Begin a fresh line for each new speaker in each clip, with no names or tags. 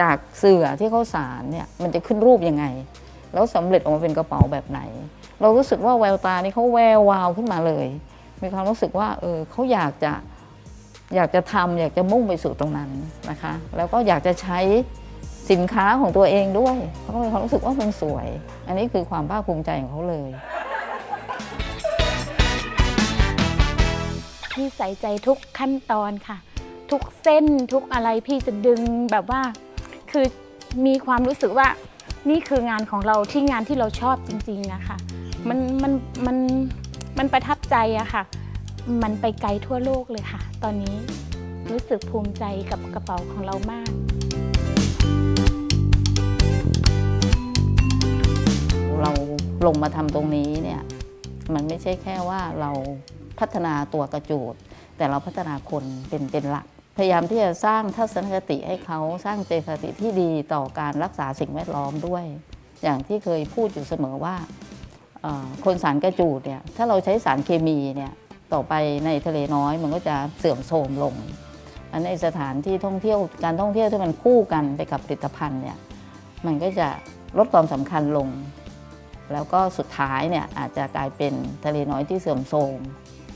จากเสื่อที่เขาสารเนี่ยมันจะขึ้นรูปยังไง แล้วสำเร็จออกมาเป็นกระเป๋าแบบไหน เรารู้สึกว่าแววตานี่เขาแวววาวขึ้นมาเลย มีความรู้สึกว่าเออเขาอยากจะอยากจะทำอยากจะมุ่งไปสู่ตรงนั้นนะคะ แล้วก็อยากจะใช้สินค้าของตัวเองด้วยเขาก็มีความรู้สึกว่ามันสวย อันนี้คือความภาคภูมิใจของเขาเลย
พี่ใส่ใจทุกขั้นตอนค่ะ ทุกเส้นทุกอะไรพี่จะดึงแบบว่า คือมีความรู้สึกว่านี่คืองานของเราที่งานที่เราชอบจริงๆอะคะมันมันมันมันประทับใจอะค่ะ มันไปไกลทั่วโลกเลยค่ะ ตอนนี้รู้สึกภูมิใจกับกระเป๋าของเรามาก
เราลงมาทำตรงนี้เนี่ยมันไม่ใช่แค่ว่าเราพัฒนาตัวกระจูด แต่เราพัฒนาคนเป็นเป็นหลัก พยายามที่จะสร้างทัศนคติให้เขาสร้างเจตคติที่ดีต่อการรักษาสิ่งแวดล้อมด้วย อย่างที่เคยพูดอยู่เสมอว่าคนสารกระจูดเนี่ยถ้าเราใช้สารเคมีเนี่ยต่อไปในทะเลน้อยมันก็จะเสื่อมโทรมลง อันในสถานที่ท่องเที่ยวการท่องเที่ยวที่มันคู่กันไปกับผลิตภัณฑ์เนี่ยมันก็จะลดความสำคัญลง แล้วก็สุดท้ายเนี่ยอาจจะกลายเป็นทะเลน้อยที่เสื่อมโทรม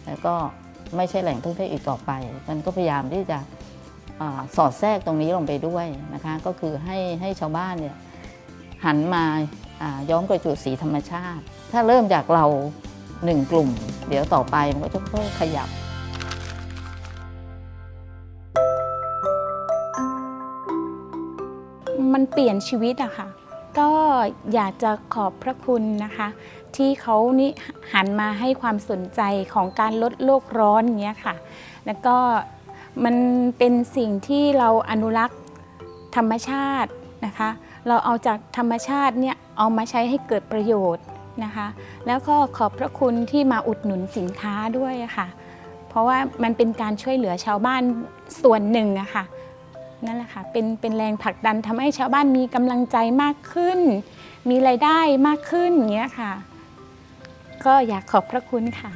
แล้วก็ ไม่ใช่แหล่งท่องเที่ยวอีกต่อไป มันก็พยายามที่จะอสอดแทรกตรงนี้ลงไปด้วยนะคะก็คือให้ให้ชาวบ้านเนี่ยหันมาย้อมกระจุดสีธรรมชาติ ถ้าเริ่มจากเราหนึ่งกลุ่ม เดี๋ยวต่อไปมันก็จะค่อยๆขยับ
มันเปลี่ยนชีวิตอะค่ะ ก็อยากจะขอบพระคุณนะคะ ที่เขานี่หันมาให้ความสนใจของการลดโลกร้อนเงี้ยค่ะ แล้วก็มันเป็นสิ่งที่เราอนุรักษ์ธรรมชาตินะคะ เราเอาจากธรรมชาติเนี่ยเอามาใช้ให้เกิดประโยชน์นะคะ แล้วก็ขอบพระคุณที่มาอุดหนุนสินค้าด้วยะค่ะ เพราะว่ามันเป็นการช่วยเหลือชาวบ้านส่วนหนึ่งอะค่ะ นั่นแหละค่ะเป็นเป็นแรงผลักดันทำให้ชาวบ้านมีกำลังใจมากขึ้น มีรายได้มากขึ้นอย่างเงี้ยค่ะ ก็อยากขอบพระคุณค่ะ